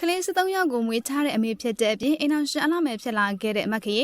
ကလေး73ယောက်ကိုမွေးထားတဲ့အမေဖြစ်တဲ့အပြင်အိမ်အောင်ရှင်အလှမယ်ဖြစ်လာခဲ့တဲ့မခေ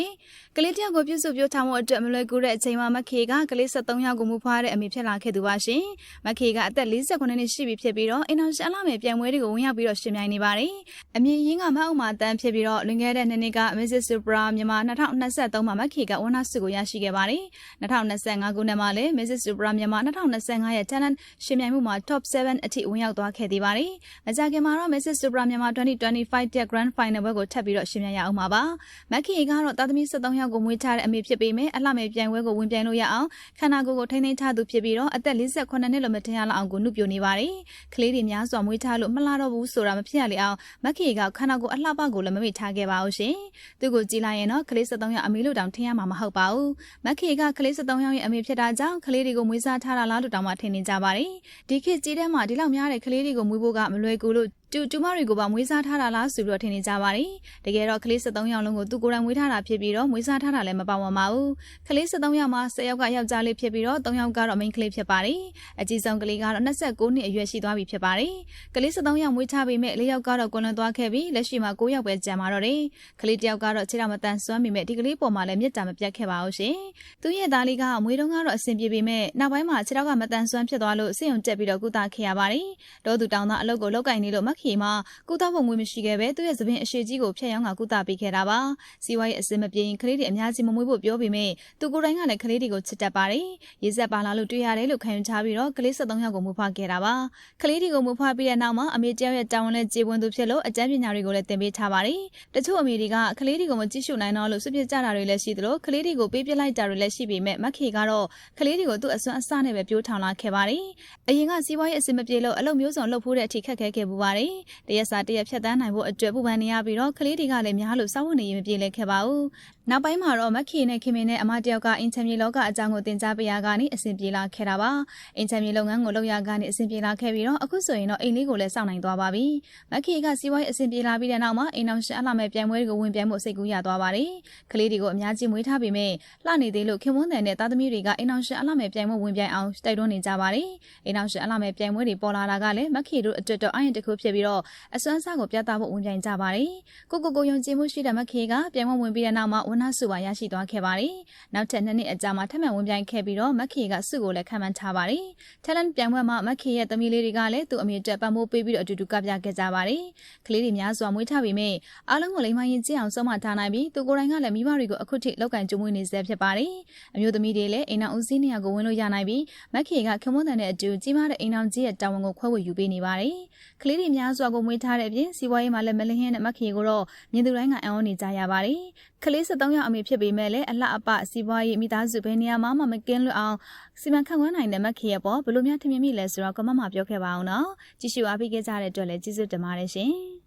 ကလေးတယောက်ကိုပြုစုပြောထားမှုအတွက်မလွယ်ကူတဲ့အချိန်မှာမခေကကလေး73ယောက်ကိုမူဖွားတဲ့အမေဖြစ်လာခဲ့သူပါရှင်မခေကအသက်48နှစ်ရှိပြီဖြစ်ပြီးတော့အိမ်အောင်ရှင်အလှမယ်ပြန်ပွဲတွေကိုဝင်ရောက်ပြီးတော့ရှင်ပြိုင်နေပါတယ်အမြင့်ရင်းကမအုံမှာတန်းဖြစ်ပြီးတော့လွန်ခဲ့တဲ့နှစ်နှစ်က Mrs. Supra မြန်မာ2023မှာမခေကဝနစုကိုရရှိခဲ့ပါတယ်2025ခုနှစ်မှာလည်း Mrs. Supra မြန်မာ2025ရဲ့ Talent ရှင်ပြိုင်မှုမှာ Top 7အထိဝင်ရောက်သွားခဲ့သေးပါတယ်မကြခင်မှာတော့ Mrs. Supra မြန်မာ2025တဲ့ Grand Final ဘွဲကိုထပ်ပြီးတော့ရှင်ပြိုင်ရအောင်ပါပါမက်ခီကတော့တာသမီ73ယောက်ကိုမွေးထားတဲ့အမေဖြစ်ပေမဲ့အလှမယ်ပြိုင်ပွဲကိုဝင်ပြိုင်လို့ရအောင်ခန္ဓာကိုယ်ကိုထိန်းသိမ်းထားသူဖြစ်ပြီးတော့အသက်48နှစ်လို့မထင်ရလောက်အောင်ကိုနှုတ်ပြနေပါတယ်ကလေးတွေများစွာမွေးထားလို့မလှတော့ဘူးဆိုတာမဖြစ်ရလေအောင်မက်ခီကခန္ဓာကိုယ်အလှပကိုလည်းမမေ့ထားခဲ့ပါဘူးရှင်သူကိုကြည်လိုက်ရင်တော့ကလေး73ယောက်အမေလို့တောင်ထင်ရမှာမဟုတ်ပါဘူးမက်ခီကကလေး73ယောက်ရဲ့အမေဖြစ်တာကြောင့်ကလေးတွေကိုမွေးစားထားတာလားလို့တောင်မှထင်နေကြပါတယ်ဒီခေတ်ကြီးတဲ့မှာဒီလောက်များတဲ့ကလေးတွေကိုမွေးဖို့ကမလွယ်ကူလို့ တူတူမတွေကိုပါမွေးစားထားတာလားဆိုပြီးတော့ထင်နေကြပါတယ်။တကယ်တော့ကလေး73ယောက်လုံးကိုသူကိုယ်တိုင်မွေးထားတာဖြစ်ပြီးတော့မွေးစားထားတာလည်းမပါဝင်ပါဘူး။ကလေး73ယောက်မှာ10ယောက်ကယောက်ျားလေးဖြစ်ပြီးတော့3ယောက်ကတော့မိန်းကလေးဖြစ်ပါတယ်။အကြီးဆုံးကလေးကတော့29နှစ်အရွယ်ရှိသွားပြီဖြစ်ပါတယ်။ကလေး73ယောက်မွေးထားပေမဲ့4ယောက်ကတော့ကွန်လွန်သွားခဲ့ပြီးလက်ရှိမှာ9ယောက်ပဲကျန်ပါတော့တယ်။ကလေးတစ်ယောက်ကတော့ခြေထောက်မတန်ဆွမ်းပေမဲ့ဒီကလေးပေါ်မှာလည်းမြစ်တာမပြတ်ခဲ့ပါဘူးရှင်။သူ့ရဲ့သားလေးကမွေးတုန်းကတော့အဆင်ပြေပေမဲ့နောက်ပိုင်းမှာခြေထောက်ကမတန်ဆွမ်းဖြစ်သွားလို့စိတ်ုံတက်ပြီးတော့ကုသခဲ့ရပါတယ်။ဒေါ်သူတောင်သားအလုပ်ကိုလောက်ကင်နေလို့မခီမှာကုသဖို့ငွေမရှိခဲ့ပဲသူ့ရဲ့သပင်အရှိကြီးကိုဖျက်ရောင်းကကုသပေးခဲ့တာပါစီဝါရေးအစင်မပြေရင်ကလေးတွေအများကြီးမမွေးဖို့ပြောပေမဲ့သူကိုယ်တိုင်ကလည်းကလေးတွေကိုချစ်တတ်ပါတယ်ရေဆက်ပါလာလို့တွေ့ရတယ်လို့ခံယူထားပြီးတော့ကလေး73ယောက်ကိုမူဖွားခဲ့တာပါကလေးတွေကိုမူဖွားပြီးတဲ့နောက်မှာအမေတယောက်ရဲ့တာဝန်နဲ့ကြေပွန်သူဖြစ်လို့အကြမ်းပညာတွေကိုလည်းသင်ပေးထားပါတယ်တချို့အမေတွေကကလေးတွေကိုမကြည့်ရှုနိုင်တော့လို့စွပြစ်ကြတာတွေလည်းရှိသလိုကလေးတွေကိုပေးပြလိုက်တာတွေလည်းရှိပေမဲ့မခေကတော့ကလေးတွေကိုသူ့အစွမ်းအစနဲ့ပဲပြိုးထောင်လာခဲ့ပါတယ်အရင်ကစီးပွားရေးအစင်မပြေလို့အလုပ်မျိုးစုံလုပ်ဖို့တဲ့အထိခက်ခဲခဲ့ပူပါတယ်တရက်စာတရက်ဖြတ်တန်းနိုင်ဖို့အတွက်ပူပန်နေရပြီးတော့ကလေးတွေကလည်းများလို့စောင့်ဝင်နေရင်မပြေလည်ခဲ့ပါဘူးနောက်ပိုင်းမှာတော့မက်ခီနဲ့ခင်မင်းနဲ့အမတယောက်ကအင်ချမ်မြေလောကအကြောင်းကိုတင် जा ပေးရကနေအဆင်ပြေလာခဲ့တာပါအင်ချမ်မြေလုပ်ငန်းကိုလုပ်ရကနေအဆင်ပြေလာခဲ့ပြီးတော့အခုဆိုရင်တော့အိမ်လေးကိုလည်းစောင့်နိုင်သွားပါပြီမက်ခီကစီးပွားရေးအဆင်ပြေလာပြီးတဲ့နောက်မှာအိမ်အောင်ရှင်အလှမဲ့ပြိုင်ပွဲတွေကိုဝင်ပြိုင်မှုစိတ်ကူးရသွားပါတယ်ကလေးတွေကိုအများကြီးမွေးထားပေမဲ့လှနေသေးလို့ခင်မွန်းတယ်နဲ့သားသမီးတွေကအိမ်အောင်ရှင်အလှမဲ့ပြိုင်မှုဝင်ပြိုင်အောင်တိုက်တွန်းနေကြပါတယ်အိမ်အောင်ရှင်အလှမဲ့ပြိုင်ပွဲတွေပေါ်လာတာကလည်းမက်ခီတို့အတွက်တော့အရင်တစ်ခုဖြစ်ပြီးတော့အစွမ်းစားကိုပြသဖို့ဝင်ပြိုင်ကြပါတယ်ကိုကိုကိုယုံကြည်မှုရှိတဲ့မက်ခီကပြိုင်ပွဲဝင်ပြီးတဲ့နောက်မှာဝနစုပါရရှိသွားခဲ့ပါတယ်။နောက်ထပ်နှစ်နှစ်အကြာမှာထပ်မံဝင်ပြိုင်ခဲ့ပြီးတော့မက်ခေကစုကိုလည်းခံမှန်းထားပါတယ်။ Talent ပြိုင်ပွဲမှာမက်ခေရဲ့သမီးလေးတွေကလည်းသူ့အမေတက်ပံ့ပိုးပေးပြီးတော့အတူတူကပြခဲ့ကြပါတယ်။ကလေးတွေများစွာမွေးထားပြီးမြအားလုံးကိုလိမ္မာရင်ကြည့်အောင်ဆုံးမထားနိုင်ပြီးသူကိုယ်တိုင်ကလည်းမိဘတွေကိုအခုထိလောက်ကန်ကြုံမွေးနေစေဖြစ်ပါတယ်။အမျိုးသမီးတွေလည်းအိမ်အောင်ဦးစီးနေရကိုဝင်လို့ရနိုင်ပြီးမက်ခေကခမွန်းတန်တဲ့အတူကြီးမားတဲ့အိမ်အောင်ကြီးရဲ့တာဝန်ကိုခွဲဝေယူပေးနေပါတယ်။ကလေးတွေများစွာကိုမွေးထားတဲ့အပြင်စီးပွားရေးမှာလည်းမလင်းဟင်းနဲ့မက်ခေကိုတော့မြင်သူတိုင်းကအံ့ဩနေကြရပါတယ်။ ကလေး73ယောက်အမေဖြစ်ပေမဲ့လည်းအလှအပစီးပွားရေးမိသားစုဘယ်နေရာမှမကင်းလွတ်အောင်စီမံခန့်ခွဲနိုင်တဲ့မက်ခေရပေါ်ဘလို့များထင်မြင်မိလဲဆိုတော့ကမ္ဘာမှာပြောခဲ့ပါအောင်နော်ကြည့်ရှုအားပေးခဲ့ကြတဲ့အတွက်လည်းကျေးဇူးတင်ပါတယ်ရှင်